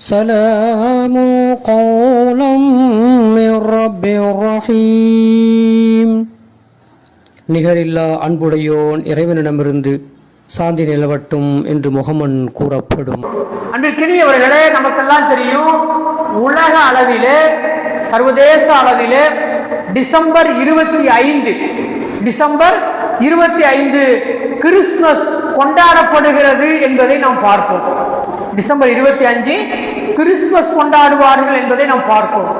سلام قولا من رب رحيم நிகரில்லா அன்புடையோன் இறைவனிடமிருந்து சாந்தி நிலவட்டும் என்று முகமன் கூறப்படும் அன்பிற்கினியவர்களே நமக்கெல்லாம் தெரியும் உலக அளவிலே சர்வதேச அளவிலே டிசம்பர் இருபத்தி ஐந்து டிசம்பர் இருபத்தி ஐந்து கிறிஸ்துமஸ் கொண்டாடப்படுகிறது என்பதை நாம் பார்ப்போம் டிசம்பர் இருபத்தி அஞ்சு கிறிஸ்துமஸ் கொண்டாடுவார்கள் என்பதை நாம் பார்ப்போம்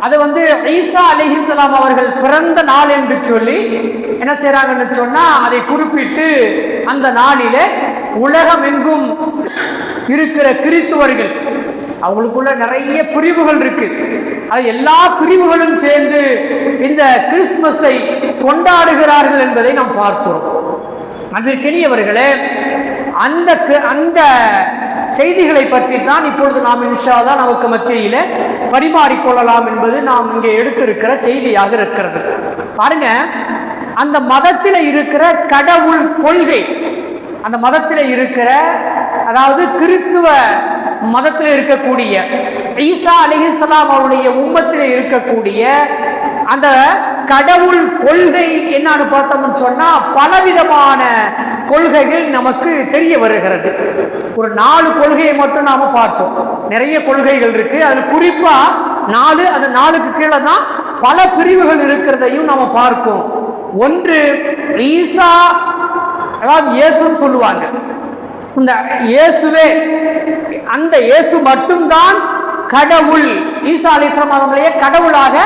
அது வந்து ஈசா அலிஹிஸ்லாம் அவர்கள் பிறந்த நாள் என்று சொல்லி என்ன செய்யறாங்கன்னு சொன்னா அதை குறிப்பிட்டு அந்த நாளிலே உலகம் எங்கும் இருக்கிற கிறித்துவர்கள் அவங்களுக்குள்ள நிறைய பிரிவுகள் இருக்கு. அது எல்லா பிரிவுகளும் சேர்ந்து இந்த கிறிஸ்துமஸை கொண்டாடுகிறார்கள் என்பதை நாம் பார்த்தோம். அன்பிற்கினியவர்களே அந்த அந்த செய்திகளை பற்றி தான் இப்பொழுது நாம் இன்ஷாதா நமக்கு மத்தியில பரிமாறிக்கொள்ளலாம் என்பது நாம் இங்கே எடுத்திருக்கிற செய்தியாக இருக்கிறது. பாருங்க அந்த மதத்தில் இருக்கிற கடவுள் கொள்கை அந்த மதத்தில் இருக்கிற அதாவது கிறிஸ்துவ மதத்தில் இருக்கக்கூடிய ஈசா அலிஹிஸ்லாம் அவருடைய உம்மத்தில் இருக்கக்கூடிய அந்த கடவுள் கொள்கை என்னன்னு பார்த்தோம்னு சொன்னா பலவிதமான கொள்கைகள் நமக்கு தெரிய வருகிறது. ஒரு நாலு கொள்கையை மட்டும் நாம பார்த்தோம். நிறைய கொள்கைகள் இருக்கு. அது குறிப்பா நாலு அந்த நாலுக்கு கீழே தான் பல பிரிவுகள் இருக்கிறதையும் நாம பார்ப்போம் ஒன்று ஈசா அதாவது இயேசுன்னு சொல்லுவாங்க. இந்த இயேசுவே அந்த இயேசு மட்டும்தான் கடவுள். ஈசா அலிஸ்லாம் அவங்களையே கடவுளாக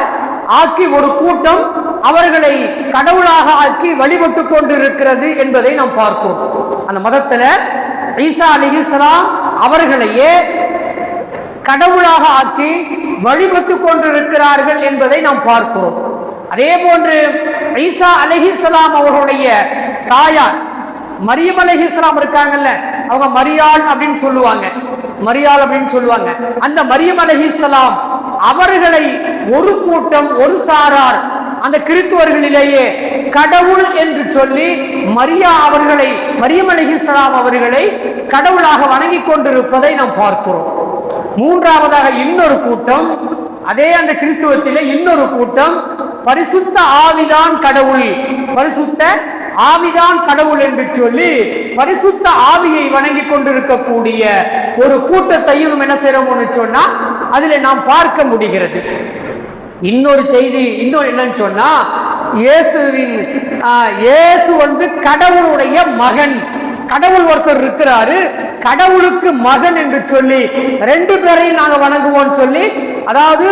ஆக்கி ஒரு கூட்டம் அவர்களை கடவுளாக ஆக்கி வழிபட்டு கொண்டிருக்கிறது என்பதை நாம் பார்த்தோம். அந்த மதத்தில் ஈசா அலிஹிஸ்லாம் அவர்களையே கடவுளாக ஆக்கி வழிபட்டு கொண்டிருக்கிறார்கள் என்பதை நாம் பார்க்கிறோம் அதே போன்று ஈசா அலிஹிஸ்லாம் அவர்களுடைய தாயார் மரியம் அலிஹிஸ்லாம் இருக்காங்கல்ல அவங்க மரியாள் அப்படின்னு சொல்லுவாங்க. மரியாள் அப்படின்னு சொல்லுவாங்க. அந்த மரியம் அலிஹிஸ்லாம் அவர்களை ஒரு கூட்டம் ஒரு சாரார் அந்த கிறித்துவர்களிலேயே கடவுள் என்று சொல்லி மரியா அவர்களை மரியம் அலிஹிஸ்லாம் அவர்களை கடவுளாக வணங்கிக் கொண்டிருப்பதை நாம் பார்க்கிறோம். மூன்றாவதாக இன்னொரு கூட்டம் அதே அந்த கிறிஸ்துவத்திலே இன்னொரு கூட்டம் பரிசுத்த ஆவிதான் கடவுள் பரிசுத்த ஆவிதான் கடவுள் என்று சொல்லி பரிசுத்த ஆவியை வணங்கி கொண்டிருக்கக்கூடிய ஒரு கூட்டத்தையும் என்ன செய்யறோம்னு சொன்னா அதில் நாம் பார்க்க முடிகிறது. இன்னொரு செய்தி இன்னொரு என்னன்னு சொன்னா இயேசுவின் இயேசு வந்து கடவுளுடைய மகன். கடவுள் ஒருத்தர் இருக்கிறாரு கடவுளுக்கு மகன் என்று சொல்லி ரெண்டு பேரையும் நாங்க வணங்குவோம் சொல்லி அதாவது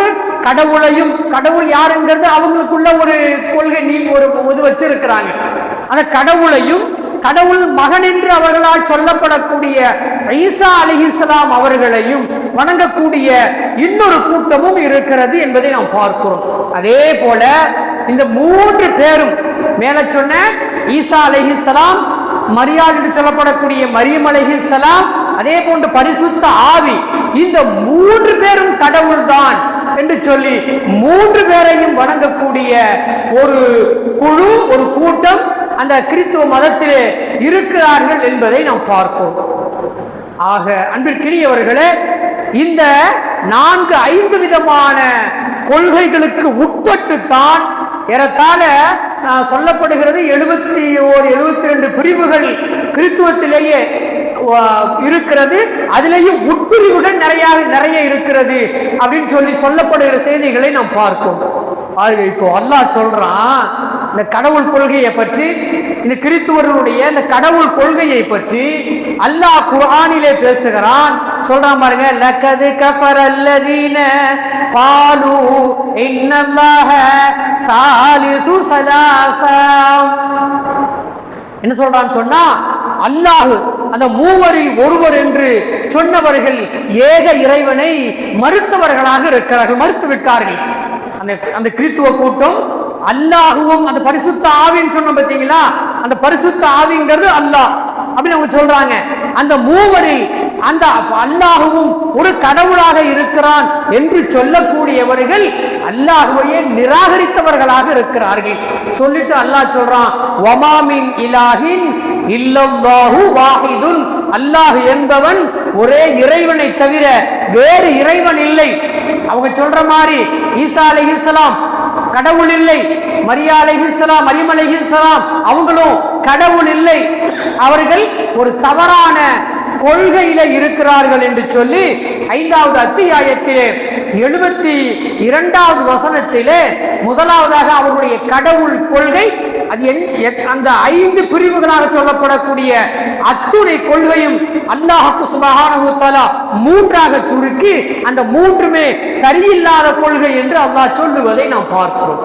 கடவுளையும் கடவுள் யாருங்கிறது அவங்களுக்குள்ள ஒரு கொள்கை நீ ஒரு இது வச்சிருக்கிறாங்க. அந்த கடவுளையும் கடவுள் மகன் என்று அவர்களால் சொல்லப்படக்கூடிய ஈசா அலிஹிஸ்லாம் அவர்களையும் வணங்கக்கூடிய இன்னொரு கூட்டமும் இருக்கிறது என்பதை நாம் பார்க்கிறோம். அதே போல இந்த மூன்று பேரும் மேல சொன்ன ஈசா அலிஹிஸ்லாம் மரியாள் என்று சொல்லப்படக்கூடிய மரியம் அலைஹிஸ்ஸலாம் அதே போன்று பரிசுத்த ஆவி இந்த மூன்று பேரும் கடவுள்தான் என்று சொல்லி மூன்று பேரையும் வணங்கக்கூடிய ஒரு குழு ஒரு கூட்டம் அந்த கிறித்துவ மதத்திலே இருக்கிறார்கள் என்பதை நாம் பார்ப்போம் ஆக அன்பிற்கினியவர்களே இந்த நான்கு ஐந்து விதமான கொள்கைகளுக்கு உட்பட்டு தான் ஏறத்தாழ சொல்லப்படுகிறது எழுபத்தி ஓர் எழுபத்தி ரெண்டு பிரிவுகள் கிறித்துவத்திலேயே இருக்கிறது. அதிலேயும் உட்பிரிவுகள் நிறைய நிறைய இருக்கிறது அப்படின்னு சொல்லி சொல்லப்படுகிற செய்திகளை நாம் பார்த்தோம். பாருங்க இப்போ அல்லாஹ் சொல்றான் இந்த கடவுள் கொள்கையை பற்றி இந்த கிறித்துவர்களுடைய இந்த கடவுள் கொள்கையை பற்றி அல்லாஹ் குர்ஆனிலே பேசுகிறான். சொல்றான் பாருங்க லக்கது கஃபர் அல்லதீன காலு இன்னல்லாஹ சாலிசு சலாசம் என்ன சொல்றான்னு சொன்னா அல்லாஹ் அந்த மூவரில் ஒருவர் என்று சொன்னவர்கள் ஏக இறைவனை மறுத்தவர்களாக இருக்கிறார்கள் மறுத்து விட்டார்கள் அந்த அந்த கிறித்துவ கூட்டம் அல்லாஹுவும் அந்த பரிசுத்த ஆவின்னு சொன்னோம் பார்த்தீங்களா? அந்த பரிசுத்த ஆவிங்கிறது அல்லாஹ் அப்படின்னு அவங்க சொல்றாங்க. அந்த மூவரில் அந்த அல்லாஹுவும் ஒரு கடவுளாக இருக்கிறான் என்று சொல்லக்கூடியவர்கள் அல்லாஹுவையே நிராகரித்தவர்களாக இருக்கிறார்கள். சொல்லிட்டு அல்லாஹ் சொல்றான் வமாமின் இலாஹின் இல்லல்லாஹு வாஹிதுன். அல்லாஹ் என்பவன் ஒரே இறைவனை தவிர வேறு இறைவன் இல்லை. அவங்க சொல்ற மாதிரி ஈசா அலைஹிஸ்ஸலாம் கடவுள் இல்லை மரியா அலைஹிஸ்ஸலாம் மரியம் அலைஹிஸ்ஸலாம் அவங்களும் கடவுள் இல்லை. அவர்கள் ஒரு தவறான கொள்கையில இருக்கிறார்கள் என்று சொல்லி ஐந்தாவது அத்தியாயத்திலே எழுபத்தி இரண்டாவது வசனத்திலே முதலாவதாக அவருடைய கடவுள் கொள்கை அது என்- எத்- அந்த ஐந்து பிரிவுகளாக சொல்லப்படக்கூடிய அத்துணை கொள்கையும் அல்லாஹுக்கு சுபஹானஹு மூன்றாக சுருக்கி அந்த மூன்றுமே சரியில்லாத கொள்கை என்று அல்லாஹ் சொல்லுவதை நாம் பார்க்கிறோம்.